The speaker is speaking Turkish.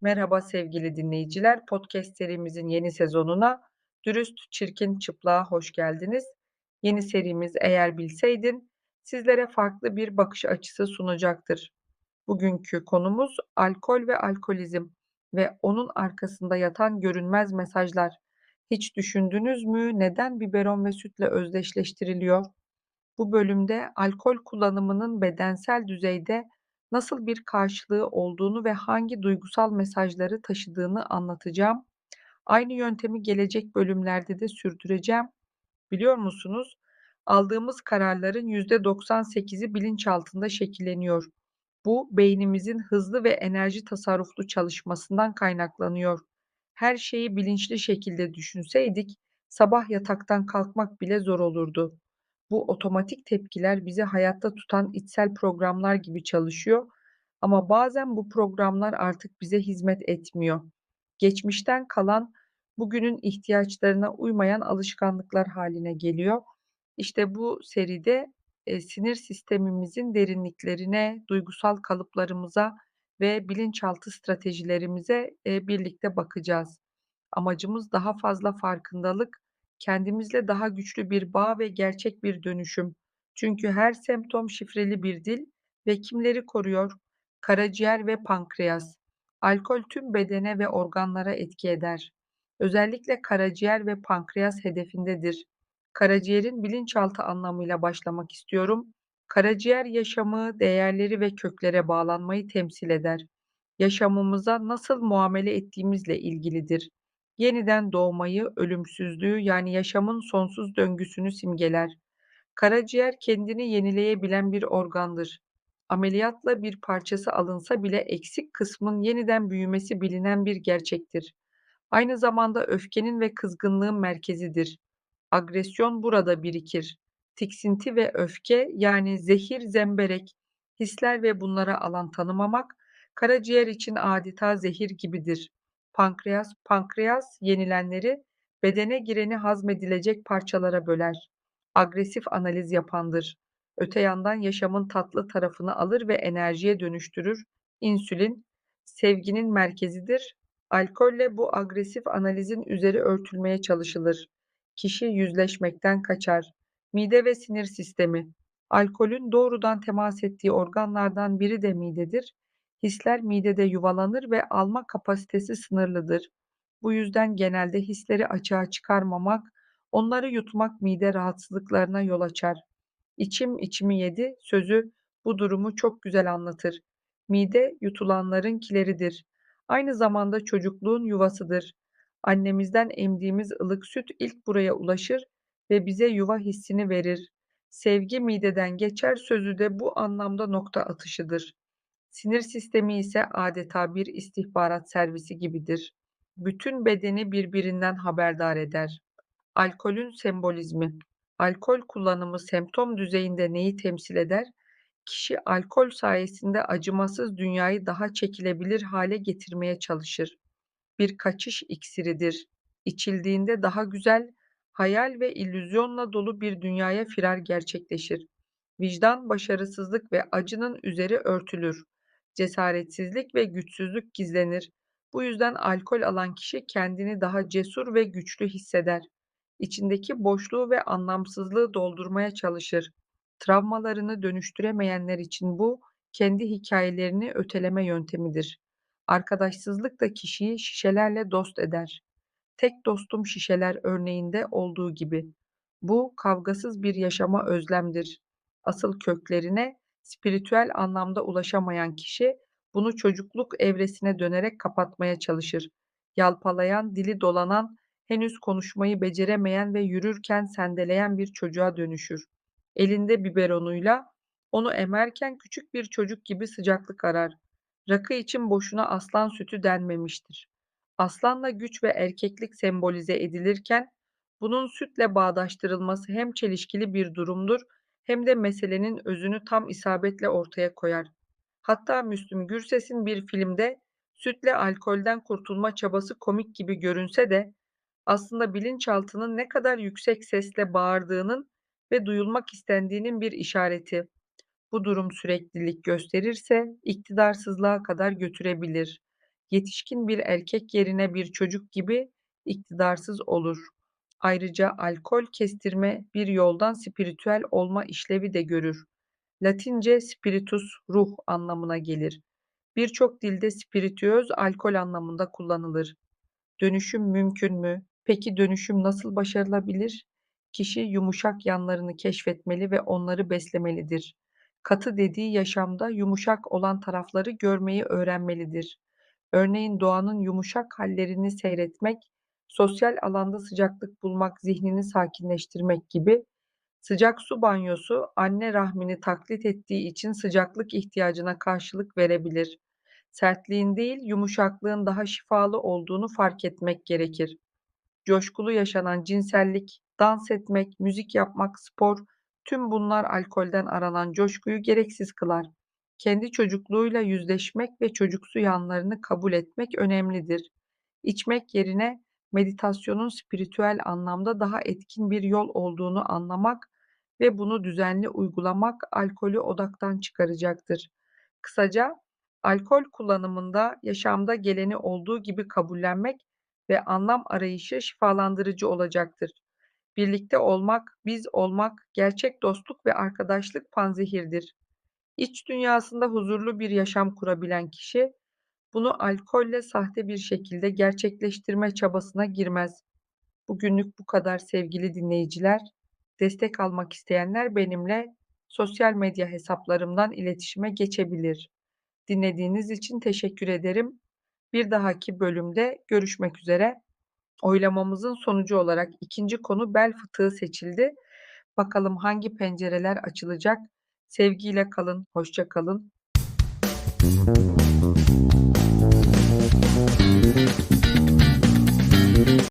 Merhaba sevgili dinleyiciler. Podcast serimizin yeni sezonuna Dürüst, Çirkin, Çıplığa hoş geldiniz. Yeni serimiz Eğer Bilseydin sizlere farklı bir bakış açısı sunacaktır. Bugünkü konumuz alkol ve alkolizm ve onun arkasında yatan görünmez mesajlar. Hiç düşündünüz mü neden biberon ve sütle özdeşleştiriliyor? Bu bölümde alkol kullanımının bedensel düzeyde nasıl bir karşılığı olduğunu ve hangi duygusal mesajları taşıdığını anlatacağım. Aynı yöntemi gelecek bölümlerde de sürdüreceğim. Biliyor musunuz? Aldığımız kararların %98'i bilinçaltında şekilleniyor. Bu beynimizin hızlı ve enerji tasarruflu çalışmasından kaynaklanıyor. Her şeyi bilinçli şekilde düşünseydik sabah yataktan kalkmak bile zor olurdu. Bu otomatik tepkiler bizi hayatta tutan içsel programlar gibi çalışıyor ama bazen bu programlar artık bize hizmet etmiyor. Geçmişten kalan, bugünün ihtiyaçlarına uymayan alışkanlıklar haline geliyor. İşte bu seride e, sinir sistemimizin derinliklerine, duygusal kalıplarımıza ve bilinçaltı stratejilerimize e, birlikte bakacağız. Amacımız daha fazla farkındalık, kendimizle daha güçlü bir bağ ve gerçek bir dönüşüm. Çünkü her semptom şifreli bir dil ve kimleri koruyor? Karaciğer ve pankreas. Alkol tüm bedene ve organlara etki eder. Özellikle karaciğer ve pankreas hedefindedir. Karaciğerin bilinçaltı anlamıyla başlamak istiyorum. Karaciğer yaşamı, değerleri ve köklere bağlanmayı temsil eder. Yaşamımıza nasıl muamele ettiğimizle ilgilidir. Yeniden doğmayı, ölümsüzlüğü yani yaşamın sonsuz döngüsünü simgeler. Karaciğer kendini yenileyebilen bir organdır. Ameliyatla bir parçası alınsa bile eksik kısmın yeniden büyümesi bilinen bir gerçektir. Aynı zamanda öfkenin ve kızgınlığın merkezidir. Agresyon burada birikir. Tiksinti ve öfke yani zehir, zemberek, hisler ve bunlara alan tanımamak, karaciğer için adeta zehir gibidir. Pankreas, pankreas yenilenleri bedene gireni hazmedilecek parçalara böler. Agresif analiz yapandır. Öte yandan yaşamın tatlı tarafını alır ve enerjiye dönüştürür. İnsülin, sevginin merkezidir. Alkolle bu agresif analizin üzeri örtülmeye çalışılır. Kişi yüzleşmekten kaçar. Mide ve sinir sistemi. Alkolün doğrudan temas ettiği organlardan biri de midedir. Hisler midede yuvalanır ve alma kapasitesi sınırlıdır. Bu yüzden genelde hisleri açığa çıkarmamak, onları yutmak mide rahatsızlıklarına yol açar. İçim içimi yedi sözü bu durumu çok güzel anlatır. Mide yutulanların kileridir. Aynı zamanda çocukluğun yuvasıdır. Annemizden emdiğimiz ılık süt ilk buraya ulaşır ve bize yuva hissini verir. Sevgi mideden geçer sözü de bu anlamda nokta atışıdır. Sinir sistemi ise adeta bir istihbarat servisi gibidir. Bütün bedeni birbirinden haberdar eder. Alkolün sembolizmi. Alkol kullanımı semptom düzeyinde neyi temsil eder? Kişi alkol sayesinde acımasız dünyayı daha çekilebilir hale getirmeye çalışır. Bir kaçış iksiridir. İçildiğinde daha güzel, hayal ve illüzyonla dolu bir dünyaya firar gerçekleşir. Vicdan, başarısızlık ve acının üzeri örtülür. Cesaretsizlik ve güçsüzlük gizlenir. Bu yüzden alkol alan kişi kendini daha cesur ve güçlü hisseder. İçindeki boşluğu ve anlamsızlığı doldurmaya çalışır. Travmalarını dönüştüremeyenler için bu kendi hikayelerini öteleme yöntemidir. Arkadaşsızlık da kişiyi şişelerle dost eder. Tek dostum şişeler örneğinde olduğu gibi. Bu kavgasız bir yaşama özlemdir. Asıl köklerine spiritüel anlamda ulaşamayan kişi bunu çocukluk evresine dönerek kapatmaya çalışır. Yalpalayan, dili dolanan, henüz konuşmayı beceremeyen ve yürürken sendeleyen bir çocuğa dönüşür. Elinde biberonuyla onu emerken küçük bir çocuk gibi sıcaklık arar. Rakı için boşuna aslan sütü denmemiştir. Aslanla güç ve erkeklik sembolize edilirken bunun sütle bağdaştırılması hem çelişkili bir durumdur hem de meselenin özünü tam isabetle ortaya koyar. Hatta Müslüm Gürses'in bir filmde sütle alkolden kurtulma çabası komik gibi görünse de aslında bilinçaltının ne kadar yüksek sesle bağırdığının ve duyulmak istendiğinin bir işareti. Bu durum süreklilik gösterirse iktidarsızlığa kadar götürebilir. Yetişkin bir erkek yerine bir çocuk gibi iktidarsız olur. Ayrıca alkol kestirme bir yoldan spiritüel olma işlevi de görür. Latince spiritus ruh anlamına gelir. Birçok dilde spiritüöz alkol anlamında kullanılır. Dönüşüm mümkün mü? Peki dönüşüm nasıl başarılabilir? Kişi yumuşak yanlarını keşfetmeli ve onları beslemelidir. Katı dediği yaşamda yumuşak olan tarafları görmeyi öğrenmelidir. Örneğin doğanın yumuşak hallerini seyretmek, sosyal alanda sıcaklık bulmak, zihnini sakinleştirmek gibi Sıcak su banyosu anne rahmini taklit ettiği için sıcaklık ihtiyacına karşılık verebilir. Sertliğin değil, yumuşaklığın daha şifalı olduğunu fark etmek gerekir. Coşkulu yaşanan cinsellik, dans etmek, müzik yapmak, spor, tüm bunlar alkolden aranan coşkuyu gereksiz kılar. Kendi çocukluğuyla yüzleşmek ve çocuksu yanlarını kabul etmek önemlidir. İçmek yerine meditasyonun spiritüel anlamda daha etkin bir yol olduğunu anlamak ve bunu düzenli uygulamak alkolü odaktan çıkaracaktır. Kısaca alkol kullanımında yaşamda geleni olduğu gibi kabullenmek ve anlam arayışı şifalandırıcı olacaktır. Birlikte olmak, biz olmak, gerçek dostluk ve arkadaşlık panzehirdir. İç dünyasında huzurlu bir yaşam kurabilen kişi, bunu alkolle sahte bir şekilde gerçekleştirme çabasına girmez. Bugünlük bu kadar sevgili dinleyiciler. Destek almak isteyenler benimle sosyal medya hesaplarımdan iletişime geçebilir. Dinlediğiniz için teşekkür ederim. Bir dahaki bölümde görüşmek üzere. Oylamamızın sonucu olarak ikinci konu bel fıtığı seçildi. Bakalım hangi pencereler açılacak? Sevgiyle kalın, hoşça kalın.